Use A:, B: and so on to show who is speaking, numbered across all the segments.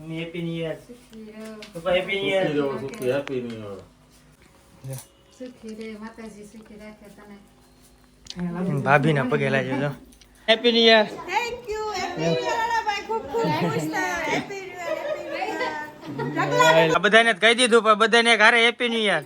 A: Happy new year પપ્પા happy new year
B: સુખી happy new year.
C: સુખી રે માતાજી સુખી રાખે તને
A: ભાભીના પગે લાગ્યો જો happy new year
D: thank you happy new year ભાઈ. ખૂબ ખૂબ ખુશ થા happy new year happy new year
A: આ બધાને જ કહી દીધું પણ બધાને ઘરે હેપી ન્યુ યર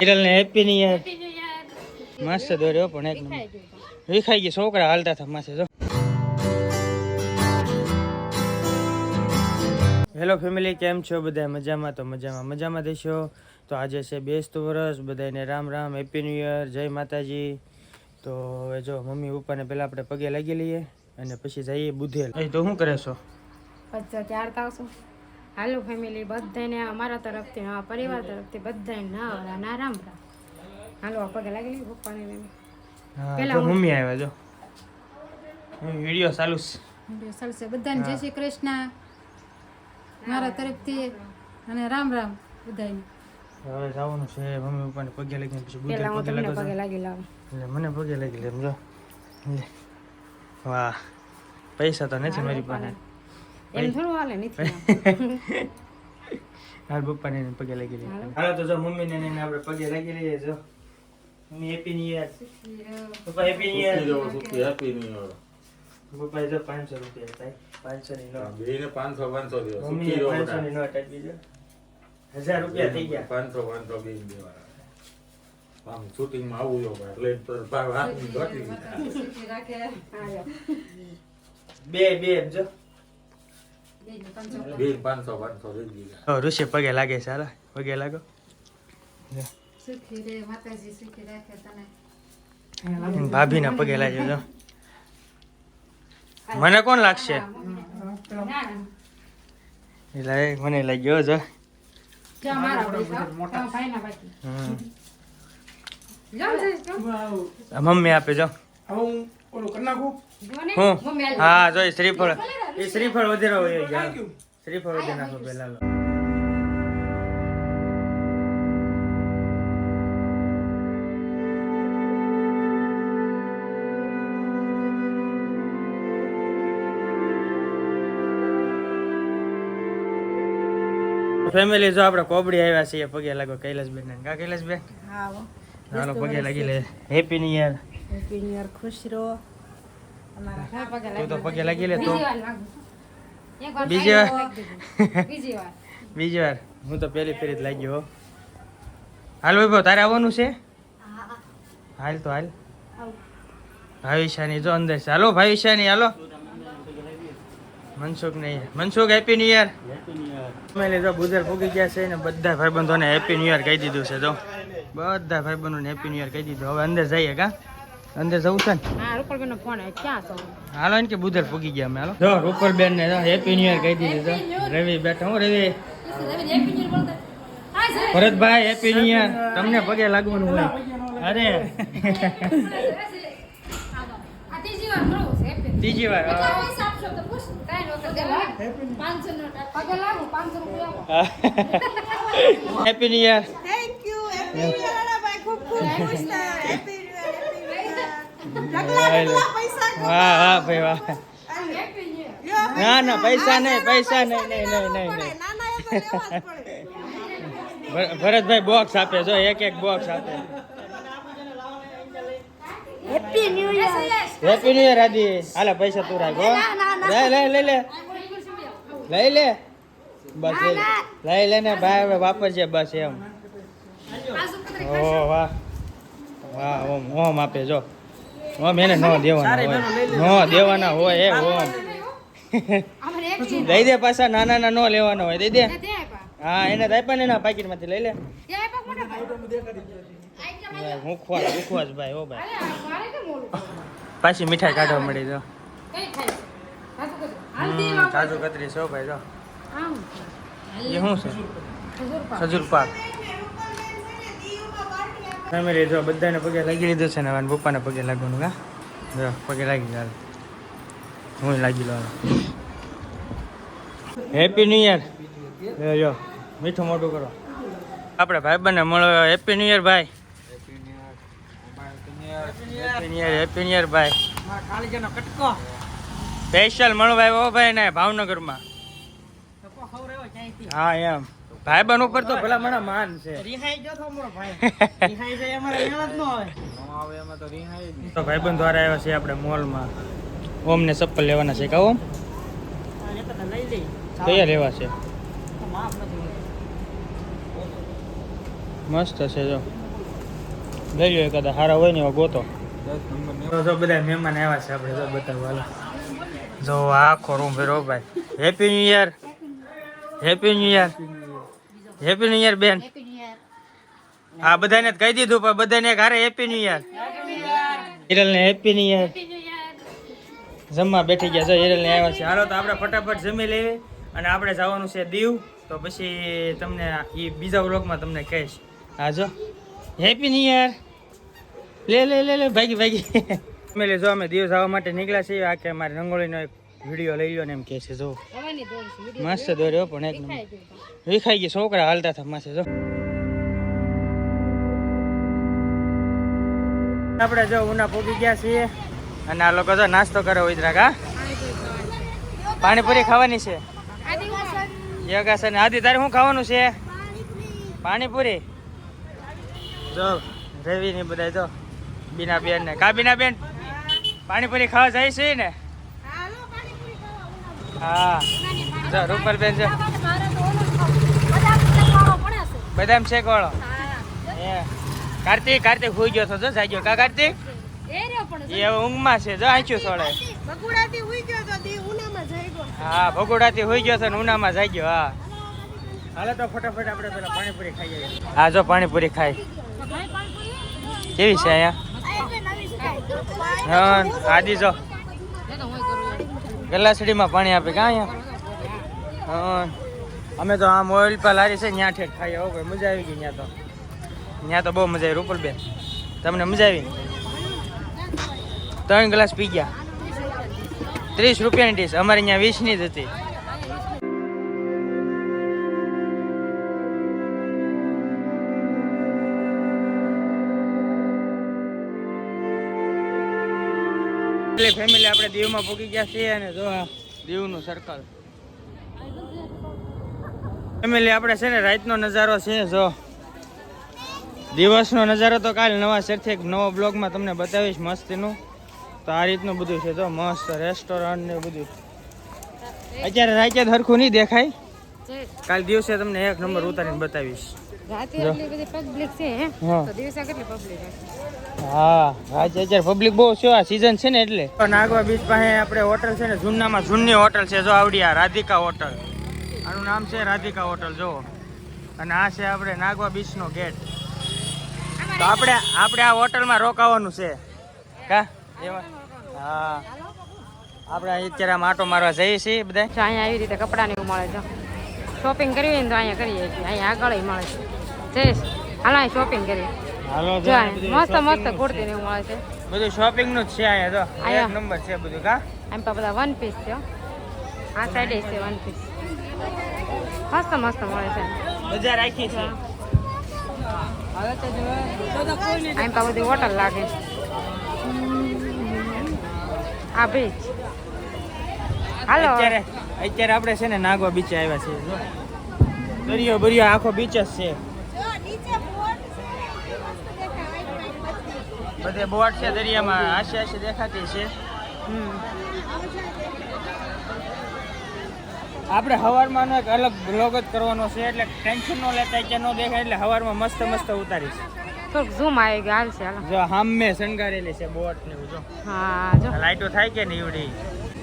A: કિરલ ને હેપી ન્યુ યર મસ્ત દોર્યો પણ એક નંબર. વિખાઈ ગઈ છોકરા હાલતા હતા માસે જો. હેલો ફેમિલી કેમ છો બધા? મજામાં તો મજામાં. મજામાં દેશો? તો આજે છે બેસતું વરસ બધાને Ram Ram happy new year જય માતાજી. તો હવે જો મમ્મી પપ્પાને પહેલાં આપણે પગે લાગી લઈએ અને પછી જઈએ બુધેલ. અહીં તો શું કરે છો?
C: બધા ત્યાર આવશું હાલો ફેમિલી બધાને અમારા તરફથી અમારા પરિવાર તરફથી બધાને ના ના રામ રામ. હાલો પગે લાગી લઈએ પપ્પાને પહેલાં.
A: હા
C: હું-
A: મમ્મી આવ્યા જો. વીડિયો ચાલુ છે.
C: વીડિયો ચાલશે બધાને જય શ્રી કૃષ્ણ. મારા તરફથી અને રામ રામ બધાને
A: હવે જવાનું છે મમ્મી પપ્પાને પગે લાગીને પછી બુધેલ પગે લાગો
C: પગે લાગી લાવ.
A: એટલે મને પગે લાગી લે સમજો જો. વાહ. પૈસા તો નથી મારી પાસે.
C: એમ થોડું હાલે નથી
A: હાલ. પપ્પાને પગે લાગી લઈએ હાલો. તો જો મમ્મીને ને આપણે પગે લાગી લઈએ જો. હેપી ન્યુ યર પપ્પા હેપી ન્યુ
B: સુખી રહો,
A: યર
B: સુખી happy new year.
A: પપ્પા જો પાંચસો રૂપિયા થાય પાંચસો ની નોટ.
B: બેયને 500 500 દેવા.
A: મમ્મી પાંચસો ની
B: બધા.
A: નોટ આપી દો હજાર રૂપિયા થઈ ગયા.
B: 500 500 બેયને દેવાના. આમ શૂટિંગમાં આવું જો
C: હાલો.
A: બે બે જો.
C: બેયને પાંચસો
B: બેયને 500 500 દઈ દીધા.
A: ઋષિ પગે લાગે છે હાલો. પગે લાગો.
C: સુખી રે માતાજી સુખી રાખે તને.
A: ભાભીના પગે લાગ્યો જો. મને કોણ લાગશે? એટલે મને લઈ ગયો
C: જો.
A: મમ્મી આપે જો. હું હા? જો શ્રીફળ. એ શ્રીફળ વધારે હોય શ્રીફળ વધારે નાખો પેલા ફેમિલી જો આપણે કોબડી આવ્યા છીએ પગે લાગો કૈલાસબેન ને કા કૈલાસબેન?
D: હા
A: હાલો પગે લાગી લે. Happy new year
D: happy new year ખુશ રહો.
A: તું તો પગે લાગી લે તો.
C: બીજી વાર
A: બીજી વાર?
C: બીજી વાર.
A: હું તો પહેલી ફેરી જ લાગ્યો હો. હાલ વૈભવ તારે આવવાનું છે? હાલ તો હાલ. ભાવિશાની જો અંદર હાલો ભાવિશાની હાલો. મનસુખ નહીં Mansukh happy new year family લીધો બુધર ફૂગી ગયા છે ને બધા ભાઈબંધોને હેપી ન્યુ યર કહી દીધું છે તો બધા ભાઈબંધોને હેપી ન્યુ યર કહી દીધું. હવે અંદર જઈએ કા? અંદર જવું છે ને?
C: ફોન
A: હાલો ને કે બુધર ફૂગી ગયા અમે હાલો. જો રૂપલબેન ને હેપી ન્યુ યર કહી દીધું રવિ બેઠા હું Ravi. Bharatbhai happy new year તમને પગે લાગવાનું હોય. અરે.
C: આ ત્રીજી વાર
A: happy new year
D: thank you happy new year ભાઈ ખૂબ ખૂબ ખુશ થા happy new year happy new year ઢગલા ઢગલા પૈસા
A: વાહ વાહ ભાઈ વાહ
C: Happy New Year.
D: લ્યો,
A: ના ના પૈસા નહીં પૈસા નહીં નહીં નહીં નહીં
D: નાના એ તો લેવા જ પડે
A: ભર- ભરતભાઈ બોક્સ આપે જો એક એક બોક્સ આપે
D: happy new year
A: happy new year હાલે પૈસા તું રાખ લે લે લે લે. લઈ લે. બસ લઈ લે. ને ભાઈ હવે વાપરજે બસ એમ. ઓ વાહ. વાહ ઓમ ઓમ આપે જો. ઓમ એને નો દેવાના હોય. નો દેવાના હોય એ ઓમ. દઈ દે પાછા નાના ના નો લેવાનો હોય દઈ દે. હા એને દાઈપા ને એના પાકીટમાંથી લઈ લે.
C: ત્યાં આપ્યા મોટા ભાઈ.
A: મુખવાસ મુખવાસ ભાઈ ઓ ભાઈ? પાછી મીઠાઈ કાઢવા મળી જો.
C: કઈ ખાય છે? કાજુ કતરી. સો
A: હમ,
C: લાવો.
A: કતરી છો ભાઈ જો. એ શું છે?
C: ખજૂર પાક.
A: ફેમિલી જો બધાને પગે લાગી લીધું છે ને હવે પપ્પાને પગે લાગવાનું કા જો પગે લાગી ગયા. હું લાગી લો હેપી ન્યુ યર જો મીઠું મોટું કરો. આપણે ભાઈ બંને મળો હેપી ન્યુ યર ભાઈ. Happy new year happy new year ભાઈ. સ્પેશિયલ મળો ભાઈ ઓ ભાઈ ને ભાવનગરમાં. હા એમ. ભાઈ બન ઉપર તો ભલા મને માન છે. તો ભાઈબંધ દ્વારા આવ્યા છે આપણે મોલમાં. ઓમ ને ચપ્પલ લેવાના છે કા ઓમ કયા લેવા છે? મસ્ત છે જો. લઈ લો એકાદા સારા હોય ને એવા ગોતો. તો બધા મહેમાન આવ્યા છે આપણે બતાવવા હાલો. જો આખો રૂમ ફેરો ભાઈ. Happy new year happy new year happy new year બેન. આ બધાને કહી દીધું પણ બધાને ઘરે હેપી ન્યુ યર હિરલ ને હેપી ન્યુ યર જમવા બેઠી ગયા જો હિરલ ને આવ્યા છે. હાલો તો આપણે ફટાફટ જમી લેવી અને આપણે જવાનું છે દીવ. તો પછી તમને એ બીજા વ્લોગમાં તમને કહીશ. હા જો. હેપી ન્યુ યર લે લે લે લે ભાગી ભાગી. અમે લે જો અમે દીવ જવા માટે નીકળ્યા છીએ આ કે મારી રંગોળીનો એક વીડિયો લઈ લો ને એમ કે છે જો. મસ્ત દોર્યો પણ એક નંબર વિખાઈ ગઈ છોકરા હાલતા હતા માસે જો. આપણે જો ઉના પોગી ગયા છીએ અને આ લોકો જો નાસ્તો કરે ઉધરા કા? પાણીપુરી ખાવાની છે? યોગાસન. આદિ તારે શું ખાવાનું છે? પાણીપુરી? જો રવિ ને બધા જો બીના બેન ને કા બીના બેન પાણીપુરી ખાવા જાય છે ને? હા. જો રૂપલબેન છે. બદામ છે કોળો કાર્તિક કાર્તિક હોઈ ગયો છો જો જાગ્યો કા કાર્તિક? એ ઊંઘમાં છે. જો આંચ્યું સોળે.
D: ગયો ગયો.
A: હા ભગોડાથી હોઈ ગયો છે ને ઉનામાં જાગ્યો હા. હાલો તો ફટાફટ આપણે પેલા પાણીપુરી ખાઈ જઈએ હા જો પાણીપુરી ખાઈ. કેવી છે અહીંયા? હા આદિ જો. ગલાસડીમાં પાણી આપે ક્યાં અહીંયા? અમે તો આમ ઓઇલ પર લારી છે ત્યાં ઠેઠ ખાઈએ. હો ભાઈ, મજા આવી ગઈ ત્યાં તો. ત્યાં તો બહુ મજા આવી, રૂપલબેન. તમને મજા આવી? ત્રણ ગ્લાસ પી ગયા. ત્રીસ રૂપિયાની ડીશ. અમારે અહીંયા વીસની જ હતી. એટલે ફેમિલી આપણે દીવમાં પૂકી ગયા છીએ અને જો આ દીવનું સર્કલ ફેમિલી આપણે છે ને રાતનો નજારો છે, જો. દિવસનો નજારો તો કાલ નવા શેરથી એક નવો બ્લોગમાં તમને બતાવીશ મસ્તીનું. તો આ રીતનું બધું છે તો મસ્ત રેસ્ટોરન્ટ ને બધું. અત્યારે રાતે સરખું નહીં દેખાય. કાલ દિવસે તમને એક નંબર ઉતારીને બતાવીશ.
C: રાતે એટલી બધી પબ્લિક છે હે?
A: હા.
C: તો દિવસે કેટલી પબ્લિક હશે?
A: હા આજે અત્યારે પબ્લિક બહુ છે આ સીઝન છે ને એટલે. નાગવા બીચ પાસે આપણે હોટલ છે ને જૂનામાં જૂની હોટલ છે જો આવડી આ રાધિકા હોટલ આનું નામ છે રાધિકા હોટલ જો. અને આ છે આપણે નાગવા બીચનો ગેટ તો આપણે આપણે આ હોટલમાં રોકાવાનું છે. કા? એમાં હા. આપણે અત્યારે આમ આટો મારવા જઈએ છીએ બધા
C: અહીંયા આવી રીતે કપડાને એવું મળે છે શોપિંગ કરવી હોય ને તો અહીંયા કરીએ છીએ. અહીંયા આગળ મળે છે. જઈશ હાલો અહીં શોપિંગ કરીએ. મસ્ત મસ્ત કુર્તી ને મળે છે.
A: બધું શોપિંગનું જ છે અહીંયા તો એક. નંબર છે બધું કા?
C: એમ પર બધા વન પીસ છે આ સાઈડે છે વન પીસ મસ્ત મસ્ત મળે છે.
A: બજાર રાખી છે.
C: એમ પર બધી હોટલ લાગે. આ બીચ હાલો.
A: અત્યારે અત્યારે આપણે છે ને નાગવા બીચે આવ્યા છીએ જો. દરિયો બરિયો આખો બીચ જ છે.
D: છે બધી.
A: બોટ છે દરિયામાં આશે આશે દેખાતી છે.
C: હમ.
A: આપણે હવારમાં એક અલગ બ્લોગ જ કરવાનો છે એટલે ટેન્શન ન લેતા કે ન દેખાય એટલે હવારમાં મસ્ત મસ્ત ઉતારીશ.
C: થોડુંક ઝૂમ આવી ગયું હાલ છે
A: જો હામે શણગારેલી છે બોટ ને જો.
C: હા જો.
A: લાઈટો થાય કે નહીં એવડી?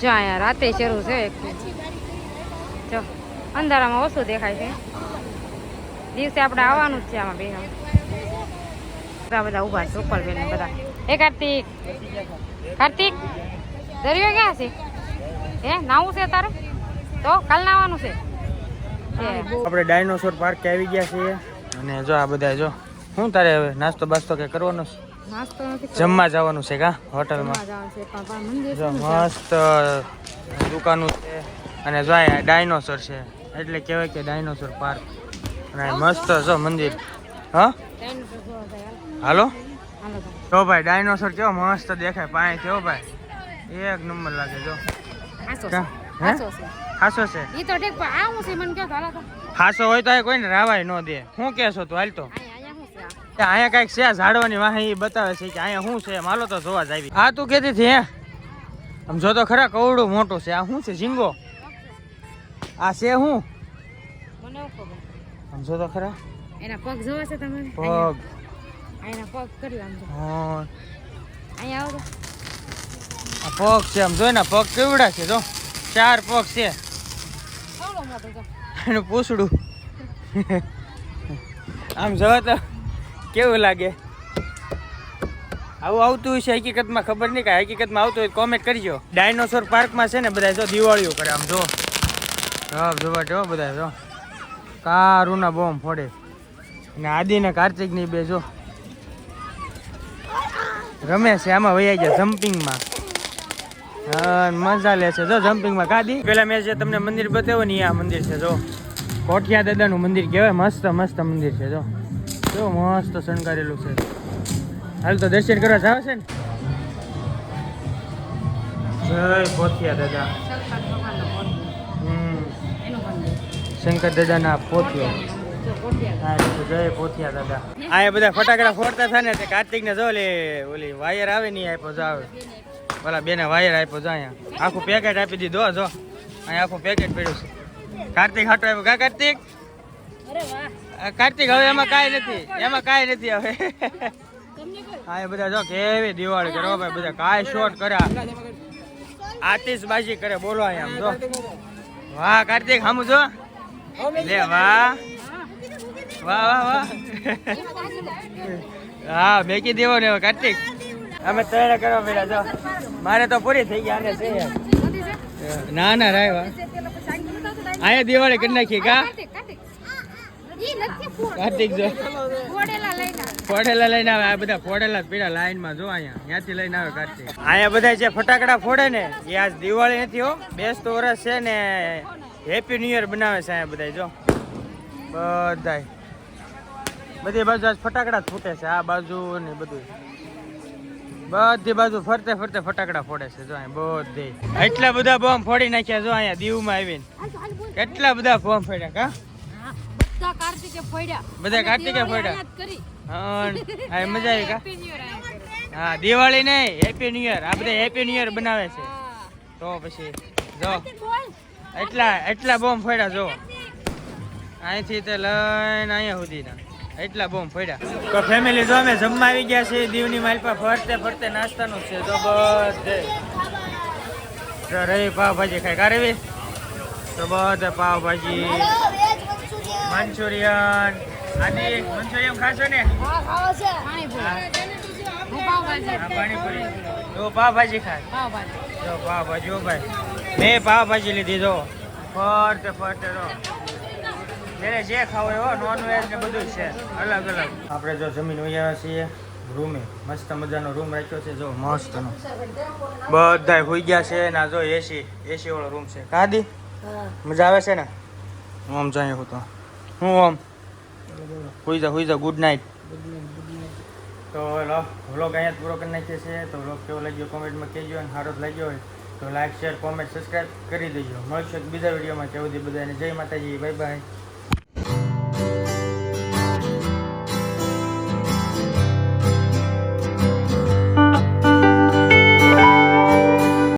C: જો અહીંયા રાતે શરૂ છે જો, અંધારામાં ઓછું દેખાય છે. દિવસે આપણે આવવાનું જ છે આમાં બે બધા બધા ઊભા છે ઉપરબેન ને બધા. એ કાર્તિક. કાર્તિક, દરિયો ક્યાં છે? હે નાવું છે તારે? તો કાલ નાવાનું છે.
A: આપણે ડાયનોસોર પાર્ક આવી ગયા છીએ. અને જો આ બધા જો શું તારે હવે નાસ્તો બાસ્તો કે કરવાનો છે. જમવા જવાનું છે કા હોટલમાં. મસ્ત દુકાનું છે. અને જો ડાયનોસર છે. એટલે કહેવાય કે ડાયનોસોર પાર્ક. અને મસ્ત જો મંદિર. હા? હાલો. જો ભાઈ ડાયનોસોર કેવો મસ્ત દેખાય. પાણી કેવો ભાઈ? એક નંબર લાગે જો.
C: હાસો. છે.
A: હાસો હોય તો કોઈને રાવાય ન દે. શું કહેશો તું હાલ તો.
C: અહીંયા
A: કંઈક છે ઝાડવાની વાહે એ બતાવે છે કે અહીંયા શું છે માલો તો જોવા જ આવી આ તું કેતી હતી હે? આમ જો તો ખરા કવડું મોટું છે. આ શું છે ઝીંગો? આ છે શું? આમ જો તો ખરા.
C: એના પગ જોવા છે તમે?
A: પગ.
C: એના પગ કરી આમ
A: હા.
C: અહીંયા આવો
A: આ પગ છે આમ જોઈ ને પગ કેવડા છે જો. ચાર પગ છે. એનું પૂછડું. આમ જોવા તો કેવું લાગે? આવું આવતું હશે હકીકતમાં? ખબર નહીં કે હકીકતમાં આવતું હોય કોમેન્ટ કરજો. ડાયનોસોર પાર્કમાં છે ને બધા જો દિવાળીઓ કરે આમ જો. જોવા જો બધા જો. કારુના બોમ્બ ફોડે ને આદિ ને કાર્તિકની બે જો. રમે છે, આમાં વૈયા ગયા જમ્પિંગમાં. મજા લે છે. જો જમ્પિંગમાં કાદી. પેલા મેં જે તમને મંદિર બતાવ્યું ને આ મંદિર છે, જો. કોઠિયા દાદાનું મંદિર કહેવાય. મસ્ત મસ્ત મંદિર છે, જો. જો મસ્ત શણગારેલું છે. હાલ તો દર્શન કરવા જાવ છે ને? જય પોથિયા દાદા.
C: શંકર
A: હમ. શંકર દાદાના પોથિયો. જય પોથિયા દાદા. આ બધા ફટાકડા ફોડતા થાય ને તે કાર્તિક ને જો ઓલી ઓલી વાયર આવે નહીં આપ્યો જો આવે. પેલા બેને વાયર આપ્યો જો અહીંયા. આખું પેકેટ આપી દીધો જો. અહીંયા આખું પેકેટ પડ્યું છે. કાર્તિક હાટો આપ્યો કા કાર્તિક?
C: અરે વાહ.
A: આ કાર્તિક, હવે એમાં કાંઈ નથી. એમાં કાંઈ નથી હવે. હા, એ બધા જો કેવી દિવાળી કરો ભાઈ, બધા કાંઈ શોટ કર્યા. આતિશબાજી કરે, બોલો અહીંયા જો. વાહ, કાર્તિક, હામું જો. લે, વાહ. વાહ વાહ વાહ. હા મેકી દેવો ને કાર્તિક. અમે તૈયાર કરવા પેલા જો. મારે તો પૂરી થઈ ગઈ આને છે ના ના રાય વાહ અહીંયા દિવાળી કરી નાખી, કા? કાર્તિક જો. ફોડેલા લઈને આવે. આ બધા ફોડેલા પીડા લાઈનમાં જો અહીંયા. ત્યાંથી લઈને આવે કાર્તિક અહીંયા બધા જે ફટાકડા ફોડે ને એ આજ દિવાળી નથી હો. બેસતો વર્ષ છે ને હેપી ન્યુ યર બનાવે છે અહીંયા બધા જો. બધાય. બધી બાજુ આજ ફટાકડા જ ફૂટે છે આ બાજુ ને બધું બધી બાજુ ફરતે ફરતે ફટાકડા ફોડે છે જો અહીં બધી. એટલા બધા બોમ્બ ફોડી નાખ્યા જો અહીંયા દીવમાં આવીને. કેટલા બધા બોમ્બ ફોડ્યા કા?
C: બધા કાર્તિકે ફોડ્યા.
A: બધા કાર્તિકે ફોડ્યા. હા આ મજા આવી કા. હા દિવાળી નહીં હેપી ન્યુ યર આ બધા હેપી ન્યુ યર બનાવે છે. તો પછી જો. એટલા એટલા બોમ્બ ફોડ્યા જો. અહીંથી તે લઈને અહીંયા સુધીના. એટલા બોમ્બ ફોડ્યા. તો ફેમિલી જો અમે જમવા આવી ગયા છીએ દીવની માલપા ફરતે ફરતે નાસ્તાનું છે તો બધે. તો રવિ પાવભાજી ખાઈ કારવી તો બધે પાવભાજી. મંચુરિયન. આદિ મંચુરિયન ખાશો ને?
C: પાણીપુરી. હું પાવભાજી.
A: ખાય. જો પાવભાજી હો ભાઈ. મેં પાવભાજી લીધી જો. ફરતે ફરતે જો. જેને જે ખાવું હોય નોનવેજ ને બધું જ છે. અલગ અલગ. આપણે જો જમીન ઉયા છીએ રૂમે. મસ્ત મજાનો રૂમ રાખ્યો છે જો મસ્તનો. બધાય હોઈ ગયા છે ના જો એસી એસી વાળો રૂમ છે. કાદી મજા આવે છે ને? આમ જાય હું તો. હું ઓમ હોઈ જા હોઈ જા ગુડ નાઇટ તો વ્લોગ અહીંયા પૂરો કરી નાખીએ છીએ. તો વ્લોગ કેવો લાગ્યો કોમેન્ટમાં કહેજો અને સારો લાગ્યો હોય તો લાઈક શેર કોમેન્ટ સબસ્ક્રાઈબ કરી દેજો. મળશે બીજા વિડીયોમાં ત્યાં સુધી બધાને જય માતાજી બાય બાય